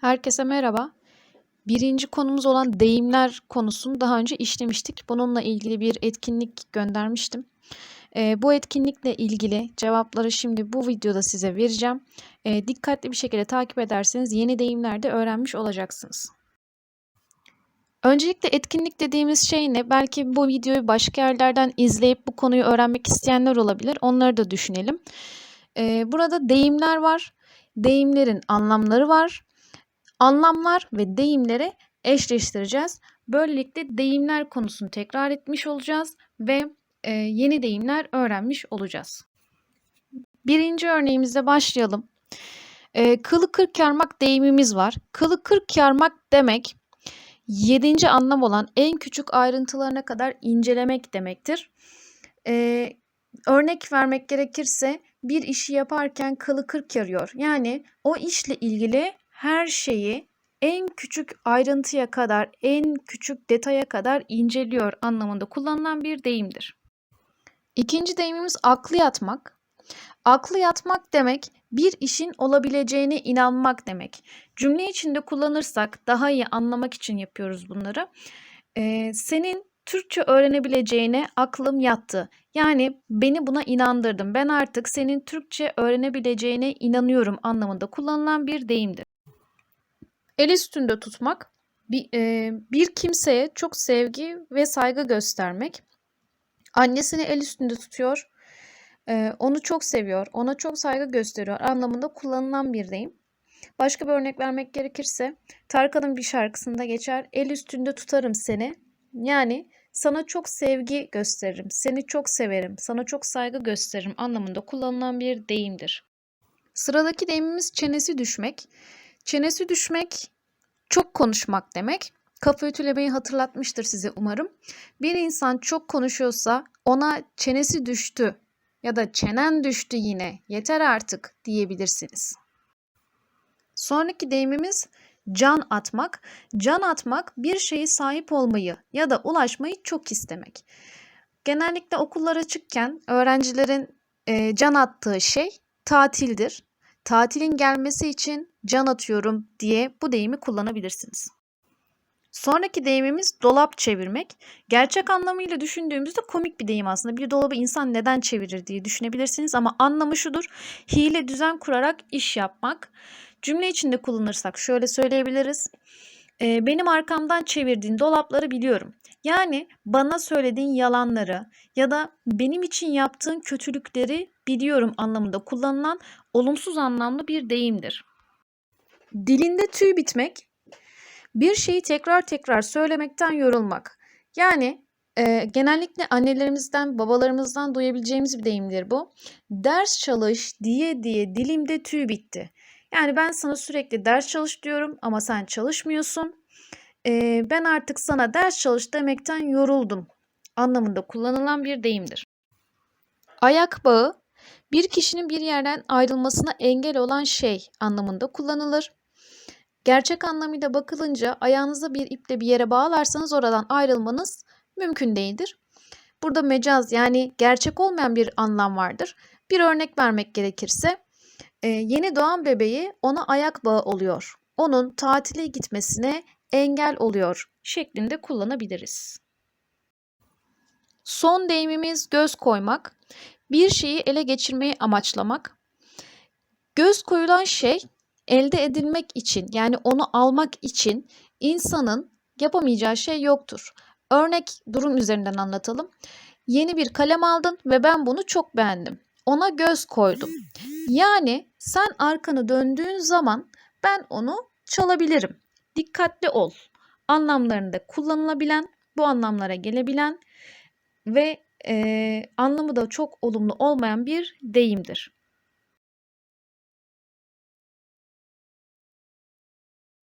Herkese merhaba. Birinci konumuz olan deyimler konusunu daha önce işlemiştik. Bununla ilgili bir etkinlik göndermiştim. Eee, bu etkinlikle ilgili cevapları şimdi bu videoda size vereceğim. Eee, dikkatli bir şekilde takip ederseniz yeni deyimler de öğrenmiş olacaksınız. Öncelikle etkinlik dediğimiz şey ne? Belki bu videoyu başka yerlerden izleyip bu konuyu öğrenmek isteyenler olabilir. Onları da düşünelim. Eee, burada deyimler var. Deyimlerin anlamları var. Anlamlar ve deyimleri eşleştireceğiz. Böylelikle deyimler konusunu tekrar etmiş olacağız ve e, yeni deyimler öğrenmiş olacağız. Birinci örneğimizde başlayalım. E, kılı kırk yarmak deyimimiz var. Kılı kırk yarmak demek yedinci anlam olan en küçük ayrıntılarına kadar incelemek demektir. E, örnek vermek gerekirse bir işi yaparken kılı kırk yarıyor. Yani o işle ilgili her şeyi en küçük ayrıntıya kadar, en küçük detaya kadar inceliyor anlamında kullanılan bir deyimdir. İkinci deyimimiz aklı yatmak. Aklı yatmak demek bir işin olabileceğine inanmak demek. Cümle içinde kullanırsak daha iyi anlamak için yapıyoruz bunları. Ee, senin Türkçe öğrenebileceğine aklım yattı. Yani beni buna inandırdım. Ben artık senin Türkçe öğrenebileceğine inanıyorum anlamında kullanılan bir deyimdir. El üstünde tutmak bir, e, bir kimseye çok sevgi ve saygı göstermek. Annesini el üstünde tutuyor, e, onu çok seviyor, ona çok saygı gösteriyor anlamında kullanılan bir deyim. Başka bir örnek vermek gerekirse Tarkan'ın bir şarkısında geçer el üstünde tutarım seni. Yani sana çok sevgi gösteririm, seni çok severim, sana çok saygı gösteririm anlamında kullanılan bir deyimdir. Sıradaki deyimimiz çenesi düşmek. Çenesi düşmek çok konuşmak demek. Kafa ütülemeyi hatırlatmıştır size umarım. Bir insan çok konuşuyorsa ona çenesi düştü ya da çenen düştü yine yeter artık diyebilirsiniz. Sonraki deyimimiz can atmak. Can atmak bir şeye sahip olmayı ya da ulaşmayı çok istemek. Genellikle okullar açıkken öğrencilerin e, can attığı şey tatildir. Tatilin gelmesi için can atıyorum diye bu deyimi kullanabilirsiniz. Sonraki deyimimiz dolap çevirmek. Gerçek anlamıyla düşündüğümüzde komik bir deyim aslında. Bir dolabı insan neden çevirir diye düşünebilirsiniz ama anlamı şudur. Hile düzen kurarak iş yapmak. Cümle içinde kullanırsak şöyle söyleyebiliriz. E, benim arkamdan çevirdiğin dolapları biliyorum. Yani bana söylediğin yalanları ya da benim için yaptığın kötülükleri biliyorum anlamında kullanılan olumsuz anlamlı bir deyimdir. Dilinde tüy bitmek, bir şeyi tekrar tekrar söylemekten yorulmak. Yani e, genellikle annelerimizden, babalarımızdan duyabileceğimiz bir deyimdir bu. Ders çalış diye diye dilimde tüy bitti. Yani ben sana sürekli ders çalış diyorum ama sen çalışmıyorsun. E, ben artık sana ders çalış demekten yoruldum anlamında kullanılan bir deyimdir. Ayak bağı bir kişinin bir yerden ayrılmasına engel olan şey anlamında kullanılır. Gerçek anlamıyla bakılınca ayağınızı bir iple bir yere bağlarsanız oradan ayrılmanız mümkün değildir. Burada mecaz yani gerçek olmayan bir anlam vardır. Bir örnek vermek gerekirse e, yeni doğan bebeği ona ayak bağı oluyor. Onun tatile gitmesine engel oluyor şeklinde kullanabiliriz. Son deyimimiz göz koymak. Bir şeyi ele geçirmeyi amaçlamak. Göz koyulan şey elde edilmek için yani onu almak için insanın yapamayacağı şey yoktur. Örnek durum üzerinden anlatalım. Yeni bir kalem aldın ve ben bunu çok beğendim. Ona göz koydum. Yani sen arkanı döndüğün zaman ben onu çalabilirim. Dikkatli ol. Anlamlarında kullanılabilen, bu anlamlara gelebilen ve e, anlamı da çok olumlu olmayan bir deyimdir.